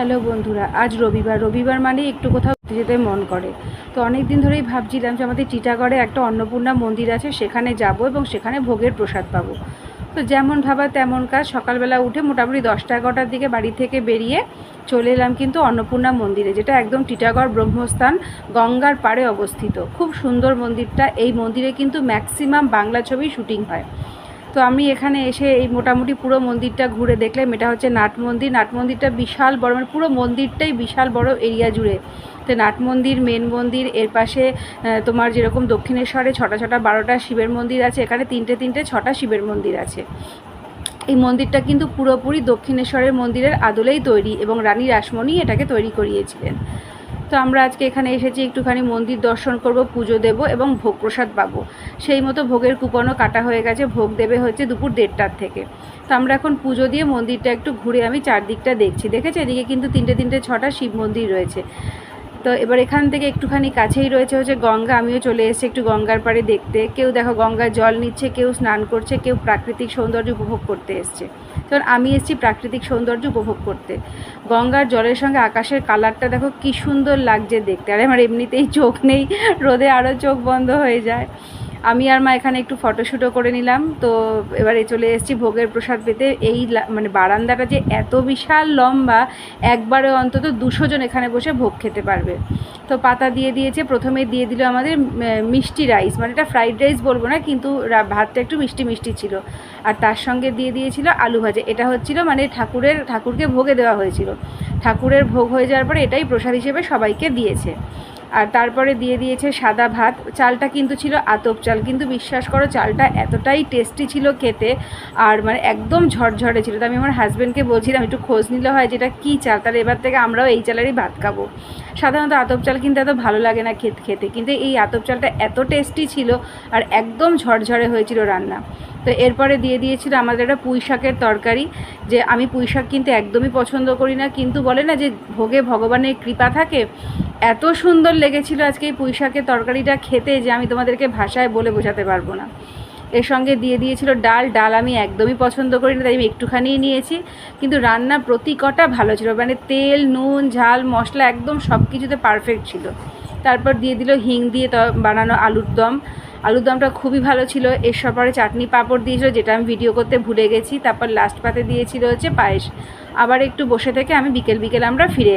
Hello বন্ধুরা, আজ রবিবার। রবিবার মানে একটু কোথাও যেতে মন করে। তো অনেক দিন ধরেই ভাবছিলাম যে আমাদের টিটাগড়ে একটা অন্নপূর্ণা মন্দির আছে, সেখানে যাব এবং সেখানে ভোগের প্রসাদ পাবো। তো যেমন ভাবা তেমন কাজ, সকালবেলা উঠে মোটামুটি দশটা এগারোটার দিকে বাড়ি থেকে বেরিয়ে চলে এলাম কিন্তু অন্নপূর্ণা মন্দিরে, যেটা একদম টিটাগড় ব্রহ্মস্থান গঙ্গার পাড়ে অবস্থিত। খুব সুন্দর মন্দিরটা, এই মন্দিরে কিন্তু ম্যাক্সিমাম বাংলা ছবি শুটিং হয়। তো আমি এখানে এসে এই মোটামুটি পুরো মন্দিরটা ঘুরে দেখলাম। এটা হচ্ছে নাট মন্দির। নাট মন্দিরটা বিশাল বড় মানে পুরো মন্দিরটাই বিশাল বড় এরিয়া জুড়ে। তো নাট মন্দির, মেন মন্দির, এর পাশে তোমার যেরকম দক্ষিণেশ্বরে ছটা ছটা বারোটা শিবের মন্দির আছে, এখানে তিনটে তিনটে ছটা শিবের মন্দির আছে। এই মন্দিরটা কিন্তু পুরোপুরি দক্ষিণেশ্বরের মন্দিরের আদলেই তৈরি এবং রানী রাসমণি এটাকে তৈরি করিয়েছিলেন। তো আমরা আজকে এখানে এসেছি, একটুখানি মন্দির দর্শন করব, পুজো দেব এবং ভোগ প্রসাদ পাবো। সেই মতো ভোগের কুপনও কাটা হয়ে গেছে, ভোগ দেবে হচ্ছে দুপুর দেড়টার থেকে। তো আমরা এখন পুজো দিয়ে মন্দিরটা একটু ঘুরে আমি চারদিকটা দেখছি। দেখেছি? এদিকে কিন্তু তিনটে তিনটে, ছটা শিব মন্দির রয়েছে। তো এবার এখান থেকে একটুখানি কাছেই রয়েছে হচ্ছে গঙ্গা, আমিও চলে এসেছি একটু গঙ্গার পাড়ে দেখতে। কেউ দেখো গঙ্গার জল নিচ্ছে, কেউ স্নান করছে, কেউ প্রাকৃতিক সৌন্দর্য উপভোগ করতে এসছে। কারণ আমি এসেছি প্রাকৃতিক সৌন্দর্য উপভোগ করতে। গঙ্গার জলের সঙ্গে আকাশের কালারটা দেখো কি সুন্দর লাগছে দেখতে। আর আমার এমনিতেই চোখ নেই, রোদে আরও চোখ বন্ধ হয়ে যায়। আমি আর মা এখানে একটু ফটোশ্যুটও করে নিলাম। তো এবারে চলে এসেছি ভোগের প্রসাদ পেতে। এই মানে বারান্দাটা যে এত বিশাল লম্বা, একবারে অন্তত দুশো জন এখানে বসে ভোগ খেতে পারবে। তো পাতা দিয়ে দিয়েছে। প্রথমে দিয়ে দিল আমাদের মিষ্টি রাইস। মানে এটা ফ্রাইড রাইস বলব না, কিন্তু ভাতটা একটু মিষ্টি মিষ্টি ছিল। আর তার সঙ্গে দিয়ে দিয়েছিল আলু ভাজা। এটা হচ্ছিল মানে ঠাকুরের, ঠাকুরকে ভোগে দেওয়া হয়েছিল। ঠাকুরের ভোগ হয়ে যাওয়ার পরে এটাই প্রসাদ হিসেবে সবাইকে দিয়েছে। আর তারপরে দিয়ে দিয়েছে সাদা ভাত। চালটা কিন্তু ছিল আতপ চাল। কিন্তু বিশ্বাস করো, চালটা এতটাই টেস্টি ছিল খেতে আর মানে একদম ঝরঝরে ছিল। তো আমি আমার হাজব্যান্ডকে বলছিলাম, একটু খোঁজ নিলে হয় যেটা কী চাল? তাহলে এবার থেকে আমরাও এই চালেরই ভাত খাব। সাধারণত আতপ চাল কিন্তু এত ভালো লাগে না খেতে খেতে। কিন্তু এই আতপ চালটা এত টেস্টি ছিল আর একদম ঝরঝরে হয়েছিল রান্না। তো এরপরে দিয়ে দিয়েছিল আমাদের একটা পুঁই শাকের তরকারি, যে আমি পুঁই শাক কিন্তু একদমই পছন্দ করি না, কিন্তু বলে না যে ভোগে ভগবানের কৃপা থাকে। এত সুন্দর লেগেছিল আজকে এই পুঁই শাকের তরকারিটা খেতে যে আমি তোমাদেরকে ভাষায় বলে বোঝাতে পারব না। এর সঙ্গে দিয়ে দিয়েছিল ডাল ডাল আমি একদমই পছন্দ করি না, তাই আমি একটুখানিই নিয়েছি। কিন্তু রান্না প্রতি কটা ভালো ছিল মানে তেল, নুন, ঝাল, মশলা একদম সব কিছুতে পারফেক্ট ছিল। তারপর দিয়ে দিল হিং দিয়ে বানানো আলুর দম। আলুর দমটা খুবই ভালো ছিল। এর পরে চাটনি পাঁপড় দিয়েছিল, যেটা আমি ভিডিও করতে ভুলে গেছি। তারপর লাস্ট পাতে দিয়েছিল হচ্ছে পায়েস। আবার একটু বসে থেকে আমি বিকেল বিকেল আমরা ফিরে